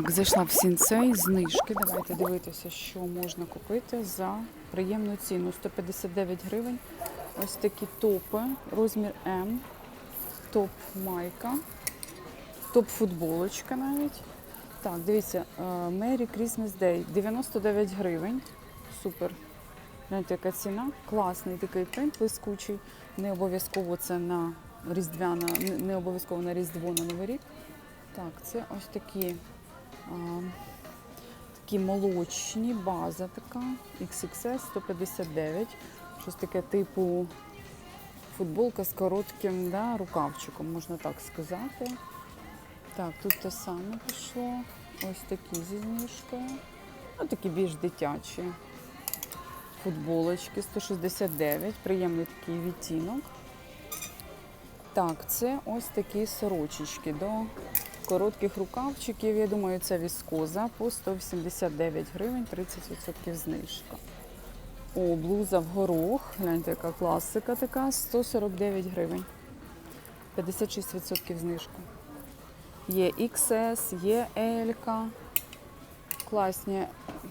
Так, зайшла в сінцей, знижки. Давайте дивитися, що можна купити за приємну ціну. 159 гривень. Ось такі топи, розмір М, топ майка, топ футболочка навіть. Так, дивіться, е, Merry Christmas Day, 99 гривень. Супер. Знаєте, яка ціна? Класний такий принт блискучий. Не обов'язково це на Різдвяна, не- обов'язково на Різдво на Новий рік. Так, це ось такі, такі молочні, база така, XXS 159. Щось таке типу футболка з коротким да, рукавчиком, можна так сказати. Так, тут те саме пішло. Ось такі зі знижкою. Ну, такі більш дитячі. Футболочки 169, приємний такий відтінок. Так, це ось такі сорочечки до коротких рукавчиків. Я думаю, це віскоза по 189 гривень, 30% знижка. О, блуза в горох. Гляньте, яка класика така, 149 гривень. 56% знижка. Є XS, є L. Класні.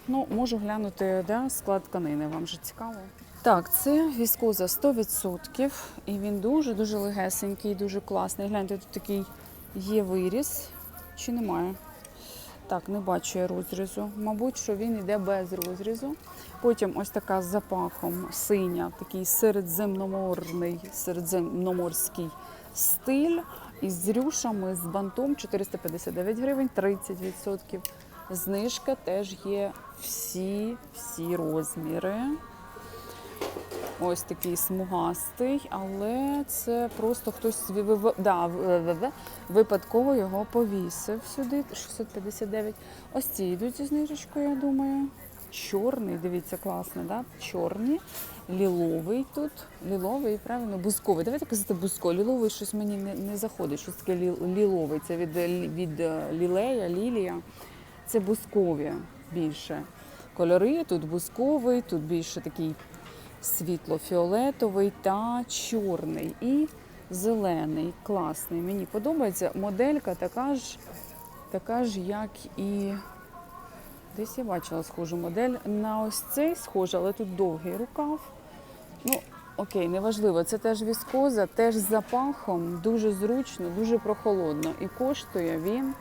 Ну, можу глянути да, склад тканини, вам же цікаво. Так, це віскоза 100%, і він дуже-дуже легесенький, дуже класний. Гляньте, тут такий є виріз, чи немає? Так, не бачу я розрізу. Мабуть, що він йде без розрізу. Потім ось така з запахом синя, такий середземноморний, середземноморський стиль. Із рюшами, з бантом 459 гривень, 30%. Знижка теж є всі, всі розміри. Ось такий смугастий, але це просто хтось да, випадково його повісив сюди. 659. Ось ці йдуть зі знижечкою, я думаю. Чорний, дивіться, класно, да? Чорні, ліловий тут. Ліловий, правильно, бузковий. Давайте казати бузко. Ліловий щось мені не, не заходить. Щось таке лі- ліловий. Це від, від е, лілея, лілія. Це бузкові більше. Кольори тут бузковий, тут більше такий світло-фіолетовий та чорний і зелений. Класний. Мені подобається. Моделька така ж, така ж, як і десь я бачила схожу модель. На ось цей схожа, але тут довгий рукав. Ну, окей, неважливо. Це теж віскоза, теж з запахом, дуже зручно, дуже прохолодно. І коштує він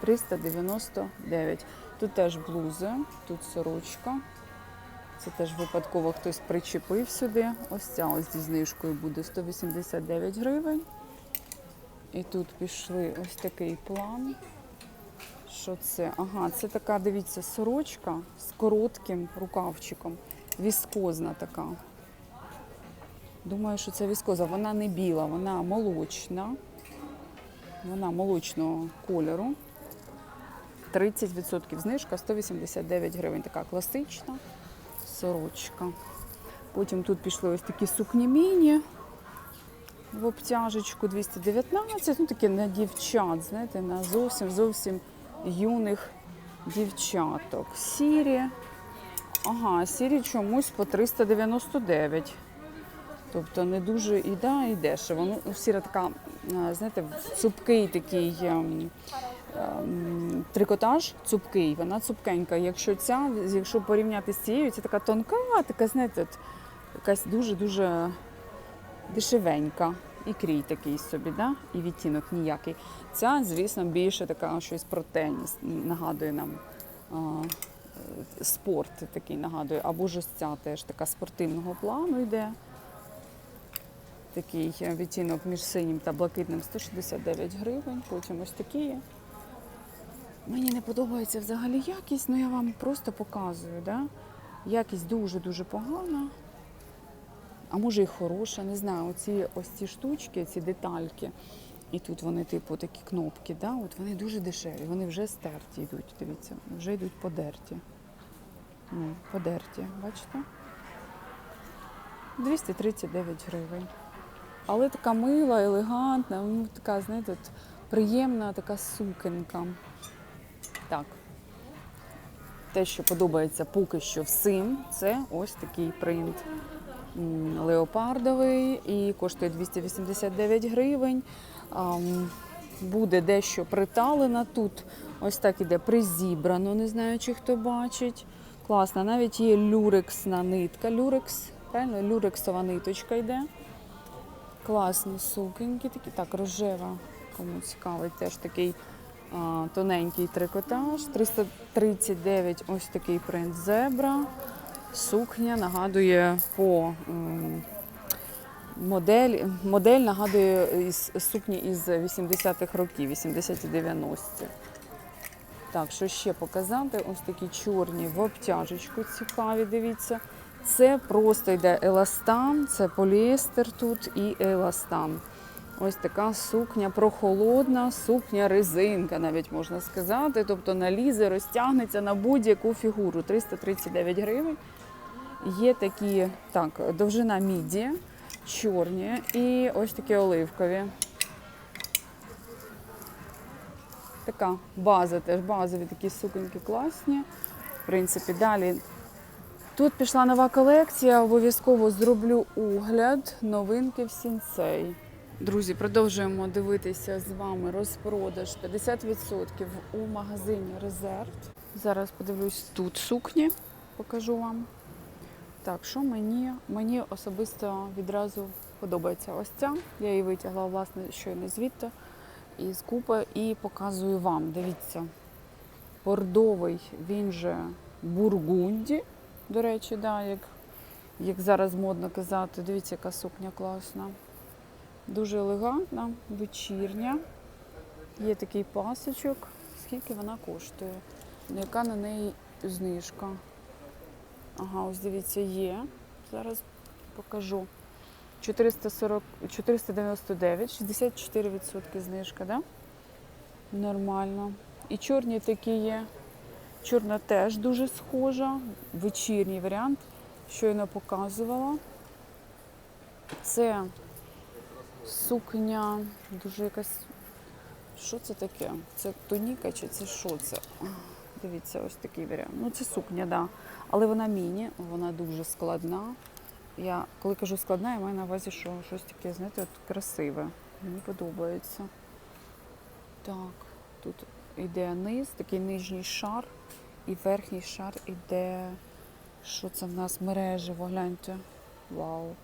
399. Тут теж блузи, тут сорочка. Це теж випадково хтось причепив сюди. Ось ця ось зі знижкою буде 189 гривень. І тут пішли ось такий план. Що це? Ага, це така, дивіться, сорочка з коротким рукавчиком. Віскозна така. Думаю, що це віскоза. Вона не біла, вона молочна. Вона молочного кольору. 30% знижка, 189 гривень. Така класична сорочка. Потім тут пішли ось такі сукні міні в обтяжечку 219. Ну, такі на дівчат, знаєте, на зовсім зовсім юних дівчаток. Сірі. Ага, сірі чомусь по 399. Тобто не дуже і і дешево. Ну, сіра така, знаєте, цупкий такий ем, трикотаж, цупкий, вона цупкенька. Якщо ця, якщо порівняти з цією, це така тонка, така, знаєте, якась дуже-дуже дешевенька. І крій такий собі, да? і відтінок ніякий. Ця, звісно, більше така щось про теніс, нагадує нам а, е, спорт такий нагадує. Або ж ця теж така спортивного плану йде. Такий відтінок між синім та блакитним 169 гривень. Потім ось такі. Мені не подобається взагалі якість, але я вам просто показую. Да? Якість дуже-дуже погана. А може і хороша, не знаю. Оці ось ці штучки, ці детальки. І тут вони, типу, такі кнопки, да? От вони дуже дешеві, вони вже стерті йдуть, дивіться, вже йдуть подерті. Ну, подерті, бачите? 239 гривень. Але така мила, елегантна, ну, така, знаєте, приємна така сукенка. Так. Те, що подобається поки що всім, це ось такий принт леопардовий і коштує 289 гривень. Буде дещо приталена. Тут ось так іде призібрано, не знаю, чи хто бачить. Класно, навіть є люрексна нитка. Люрекс, правильно? Люрексова ниточка йде. Класні сукеньки, такі так, рожева. Кому цікавий, теж такий тоненький трикотаж. 339 ось такий принт зебра. Сукня нагадує по модель, модель нагадує із сукні із 80-х років, 80-ті 90-ті. Так, що ще показати? Ось такі чорні в обтяжечку цікаві, дивіться. Це просто йде еластан, це поліестер тут і еластан. Ось така сукня прохолодна, сукня резинка, навіть можна сказати. Тобто налізе, розтягнеться на будь-яку фігуру. 339 гривень. Є такі, так, довжина міді, чорні і ось такі оливкові. Така база теж базові такі суконьки класні. В принципі, далі. Тут пішла нова колекція, обов'язково зроблю огляд новинки в сінцей. Друзі, продовжуємо дивитися з вами розпродаж 50% у магазині Резерв. Зараз подивлюсь тут сукні, покажу вам. Так, що мені, мені особисто відразу подобається ось ця. Я її витягла власне щойно звідти із купи і показую вам. Дивіться, бордовий, він же бургунді. До речі, да, як, як зараз модно казати. Дивіться, яка сукня класна. Дуже елегантна, вечірня. Є такий пасочок. Скільки вона коштує? Ну, Яка на неї знижка? Ага, ось дивіться, є. Зараз покажу. 440, 499, 64% знижка, да? Нормально. І чорні такі є. Чорна теж дуже схожа. Вечірній варіант. Щойно показувала. Це сукня, дуже якась. Що це таке? Це тоніка чи це що це? Дивіться, ось такий варіант. Ну, це сукня. Да. Але вона міні, вона дуже складна. Я коли кажу складна, я маю на увазі, що щось таке, знаєте, от красиве. Мені подобається. Так, тут йде низ, такий нижній шар, і верхній шар іде. Що це в нас мережево, гляньте. Вау.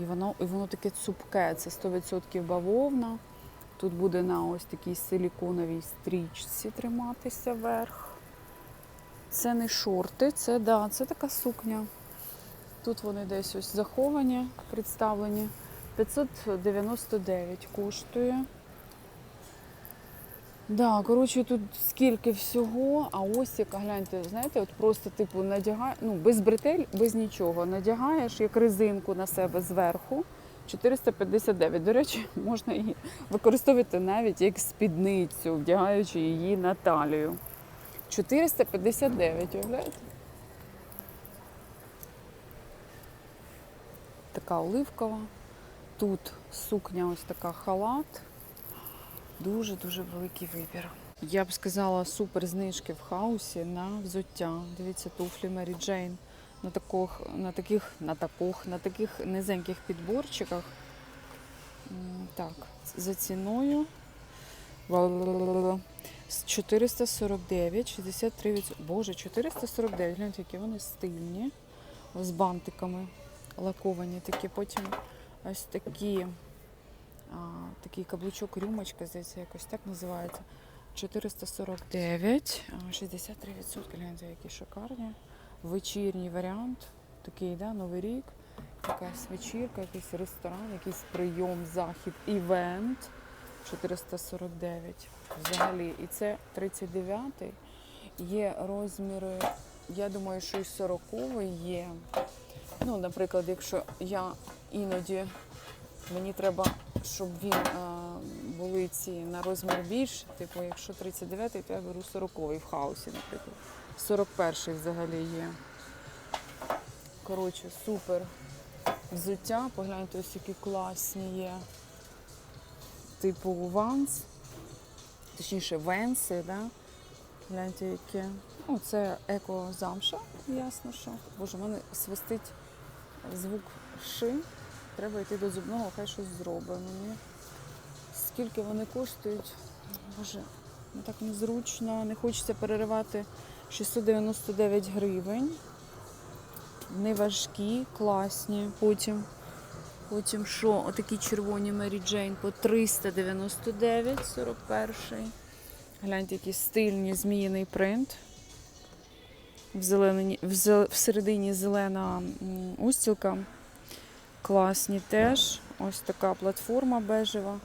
І воно, і воно таке цупке, це 100% бавовна. Тут буде на ось такій силіконовій стрічці триматися вверх. Це не шорти, це, да, це така сукня. Тут вони десь ось заховані, представлені. 599 коштує. Да, коротше, тут скільки всього, а ось яка, гляньте, знаєте, от просто типу надягає, ну, без бретель, без нічого. Надягаєш як резинку на себе зверху. 459. До речі, можна її використовувати навіть як спідницю, вдягаючи її на талію. 459, уявляєте? Така оливкова. Тут сукня ось така халат. Дуже-дуже великий вибір. Я б сказала, супер знижки в хаусі на взуття. Дивіться, туфлі Мері Джейн на таких, на таких, на таких, на таких низеньких підборчиках. Так, за ціною з 449, 63 Боже, 449, гляньте, які вони стильні, з бантиками лаковані такі. Потім ось такі, такий каблучок рюмочка, здається, якось так називається. 449, а, 63%, гляньте, які шикарні. Вечірній варіант, такий, да, Новий рік, якась вечірка, якийсь ресторан, якийсь прийом, захід, івент. 449 взагалі. І це 39-й. Є розміри, я думаю, що і 40 є. Ну, наприклад, якщо я іноді мені треба, щоб він а, були ці на розмір більше, типу, якщо 39-й, то я беру 40-й в хаосі, наприклад. 41-й взагалі є. Коротше, супер взуття. Погляньте, ось які класні є. Типу ванс, точніше венси, да? Гляньте, які. Ну, це еко замша, ясно що. Боже, в мене свистить звук ши. Треба йти до зубного, хай щось зробить мені. скільки вони коштують? Боже, ну так незручно, не хочеться переривати 699 гривень. Не важкі, класні. Потім, потім що? Отакі червоні Мері Джейн по 399, 41. Гляньте, який стильний зміїний принт. В, зелені, в, зе- всередині зелена устілка. Класні теж. Ось така платформа бежева.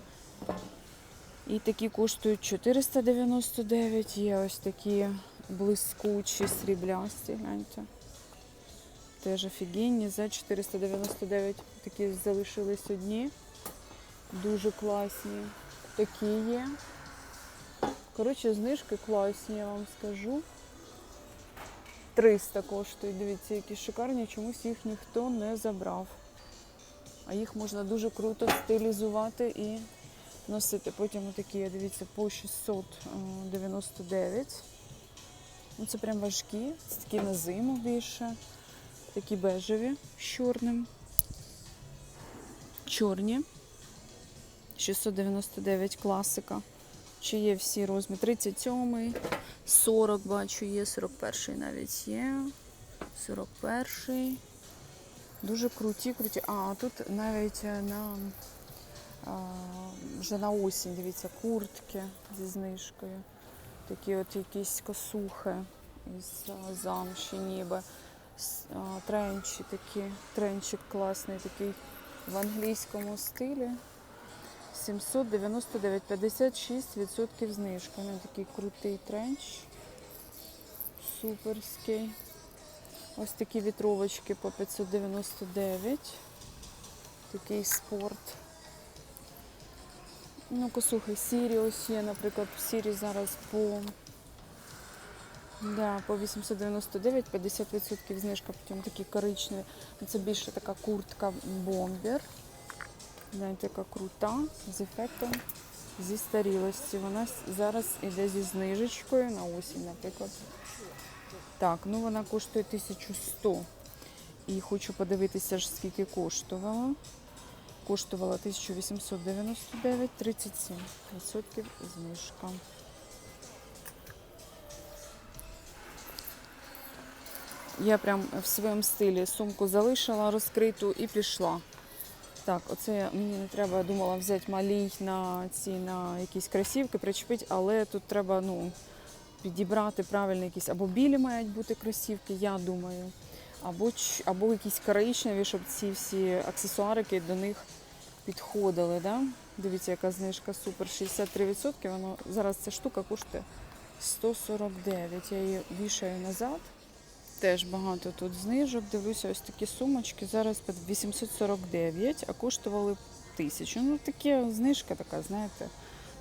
І такі коштують 499. Є ось такі блискучі, сріблясті, гляньте. Теж офігенні за 499. Такі залишились одні. Дуже класні. Такі є. Коротше, знижки класні, я вам скажу. 300 коштують. Дивіться, які шикарні, чомусь їх ніхто не забрав. А їх можна дуже круто стилізувати і носити. Потім отакі, дивіться, по 699. Ну, це прям важкі, це такі на зиму більше. Такі бежеві з чорним. Чорні. 699 класика. Чи є всі розміри? 37, 40 бачу є, 41 навіть є. 41. Дуже круті, круті. А, тут навіть е, на а, вже на осінь, дивіться, куртки зі знижкою. Такі от якісь косухи із замші ніби. Тренчі такі, тренчик класний такий в англійському стилі. 799, 56% знижка. Ну, такий крутий тренч. Суперський. Ось такі вітровочки по 599. Такий спорт. Ну, косухи сірі ось є, наприклад, в сірі зараз по, да, по 899, 50% знижка, потім такі коричневі. Це більше така куртка бомбер. Знаєте, яка крута, з ефектом зі старілості. Вона зараз іде зі знижечкою на осінь, наприклад. Так, ну вона коштує 1100. І хочу подивитися, ж, скільки коштувала. Коштувала 1899, 37% знижка. Я прям в своєму стилі сумку залишила розкриту і пішла. Так, оце мені не треба, я думала взяти малій на ці на якісь кросівки, причепити, але тут треба ну, підібрати правильно якісь або білі мають бути кросівки, я думаю, або, або якісь коричневі, щоб ці всі аксесуарики до них підходили. Да? Дивіться, яка знижка супер 63%. Воно зараз ця штука коштує 149. Я її вішаю назад. Теж багато тут знижок. Дивлюся, ось такі сумочки. Зараз під 849, а коштували 1000. Ну, таке знижка така, знаєте.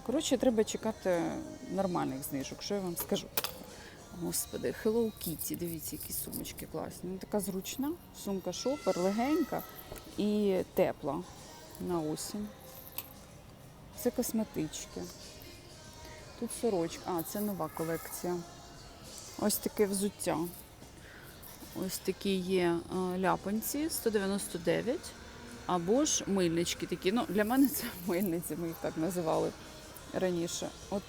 Коротше, треба чекати нормальних знижок, що я вам скажу. Господи, Hello Kitty, дивіться, які сумочки класні. Ну, така зручна, сумка шопер, легенька і тепла на осінь. Це косметички. Тут сорочка. А, це нова колекція. Ось таке взуття. Ось такі є ляпанці 199. Або ж мильнички такі. Ну, для мене це мильниці, ми їх так називали раніше. От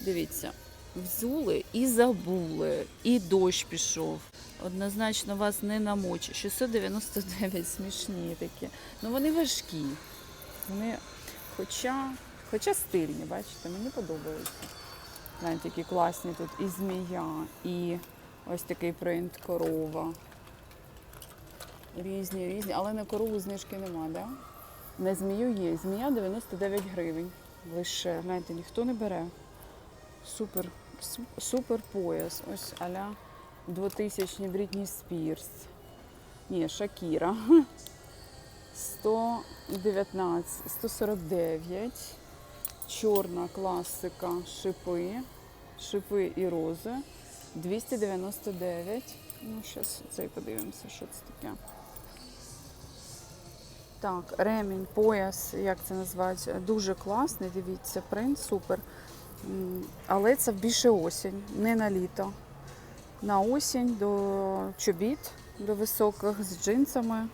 дивіться, взули і забули, і дощ пішов. Однозначно вас не намочить. 699 смішні такі. Ну вони важкі. Вони, хоча, хоча стильні, бачите, мені подобаються. Знаєте, які класні тут і змія, і ось такий принт корова. Різні, різні, але на корову знижки нема, да? На змію є. Змія 99 гривень. Лише, знаєте, ніхто не бере. Супер, супер пояс. Ось аля 2000 Брітні Спірс. Ні, Шакіра. 119, 149. Чорна класика, шипи. Шипи і рози. 299. Ну, зараз цей подивимося, що це таке. Так, ремінь, пояс, як це називається, дуже класний, дивіться, принт супер. Але це більше осінь, не на літо. На осінь до чобіт, до високих з джинсами.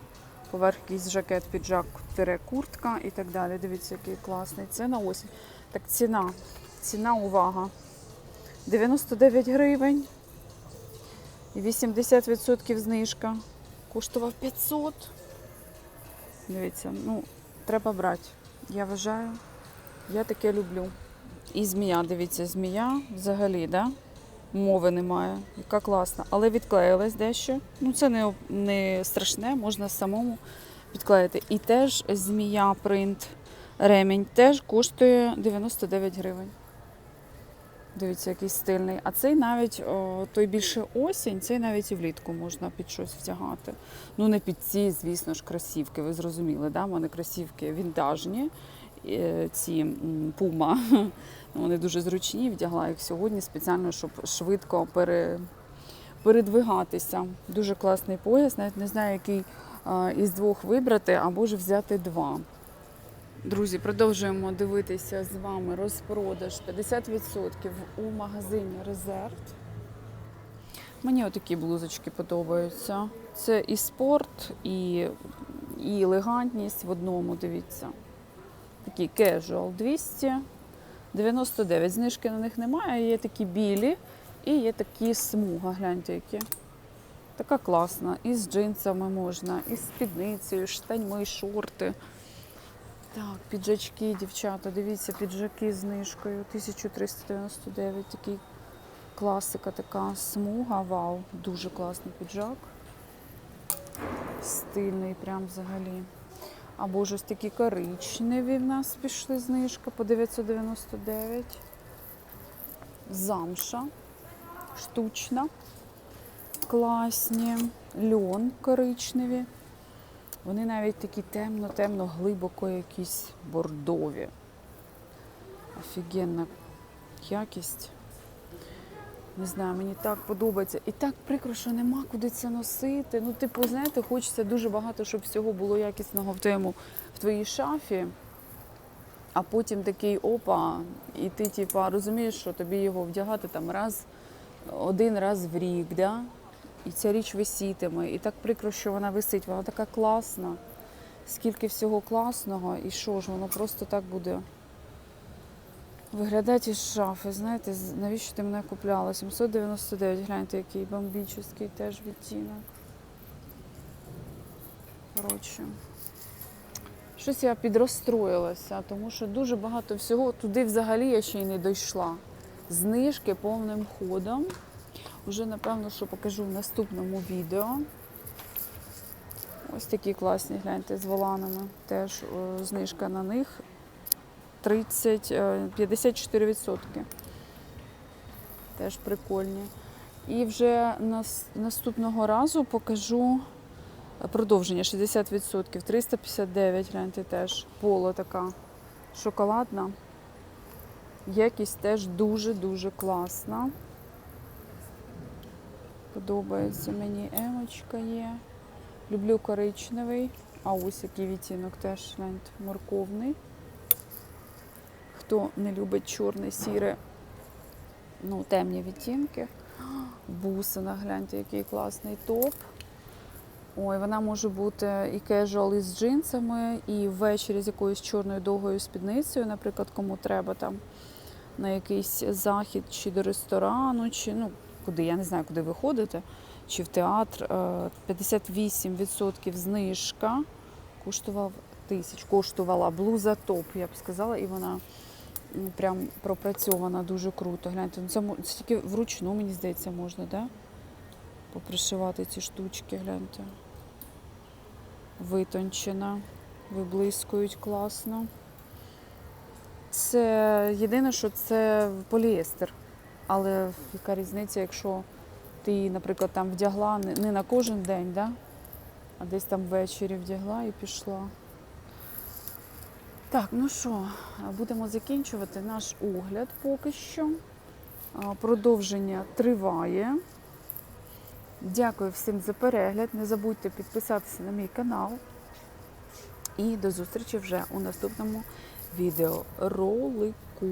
Поверх якийсь жакет, піджак, тире, куртка і так далі. Дивіться, який класний. Це на осінь. Так, ціна. Ціна, увага. 99 гривень. І 80% знижка. Коштував 500. Дивіться, ну, треба брати. Я вважаю, я таке люблю. І змія, дивіться, змія взагалі, да? Мови немає. Яка класна. Але відклеїлась дещо. Ну, це не, не страшне, можна самому підклеїти. І теж змія принт ремінь теж коштує 99 гривень. Дивіться, який стильний. А цей навіть о, той більше осінь, цей навіть і влітку можна під щось вдягати. Ну, не під ці, звісно ж, кросівки, ви зрозуміли, да? У мене кросівки вінтажні, е, ці пума. Вони дуже зручні, вдягла їх сьогодні спеціально, щоб швидко пере, передвигатися. Дуже класний пояс, навіть не знаю, який із двох вибрати, або ж взяти два. Друзі, продовжуємо дивитися з вами розпродаж 50% у магазині Резерв. Мені отакі блузочки подобаються. Це і спорт, і, і елегантність в одному, дивіться. Такі casual 299. Знижки на них немає, є такі білі і є такі смуга, гляньте які. Така класна. І з джинсами можна, і з спідницею, штаньми, шорти. Так, піджачки, дівчата, дивіться, піджаки з знижкою. 1399, такий класика така смуга. Вау, дуже класний піджак. Стильний прям взагалі. Або ж ось такі коричневі в нас пішли знижка по 999. Замша штучна. Класні. Льон коричневі. Вони навіть такі темно-темно, глибоко якісь бордові. Офігенна якість. Не знаю, мені так подобається. І так прикро, що нема куди це носити. Ну, типу, знаєте, хочеться дуже багато, щоб всього було якісного в твоєму, в твоїй шафі. А потім такий опа, і ти, типу, розумієш, що тобі його вдягати там раз, один раз в рік, да? І ця річ висітиме. І так прикро, що вона висить, вона така класна. Скільки всього класного, і що ж, воно просто так буде виглядати із шафи. Знаєте, навіщо ти мене купляла? 799, гляньте, який бомбічний теж відтінок. Коротше. Щось я підрозстроїлася, тому що дуже багато всього туди взагалі я ще й не дійшла. Знижки повним ходом. Уже напевно, що покажу в наступному відео. Ось такі класні, гляньте, з воланами. Теж е, знижка на них 30, е, 54%. Теж прикольні. І вже нас, наступного разу покажу продовження 60%. 359, гляньте теж. Поло така шоколадна. Якість теж дуже-дуже класна. Подобається мені емочка є. Люблю коричневий. А ось який відтінок теж морковний. Хто не любить чорне, сіре, ну, темні відтінки. Бусина, гляньте, який класний топ. Ой, вона може бути і кежуал із джинсами, і ввечері з якоюсь чорною довгою спідницею, наприклад, кому треба там на якийсь захід чи до ресторану, чи ну куди, я не знаю, куди ви ходите, чи в театр. Е, 58% знижка. Коштував тисяч, коштувала блуза топ, я б сказала, і вона ну, прям пропрацьована дуже круто. Гляньте, ну це, це тільки вручну, мені здається, можна, да? Попришивати ці штучки, гляньте. Витончена, виблискують класно. Це єдине, що це поліестер. Але яка різниця, якщо ти наприклад, там вдягла не на кожен день, да? а десь там ввечері вдягла і пішла. Так, ну що, будемо закінчувати наш огляд поки що. Продовження триває. Дякую всім за перегляд. Не забудьте підписатися на мій канал. І до зустрічі вже у наступному відеоролику.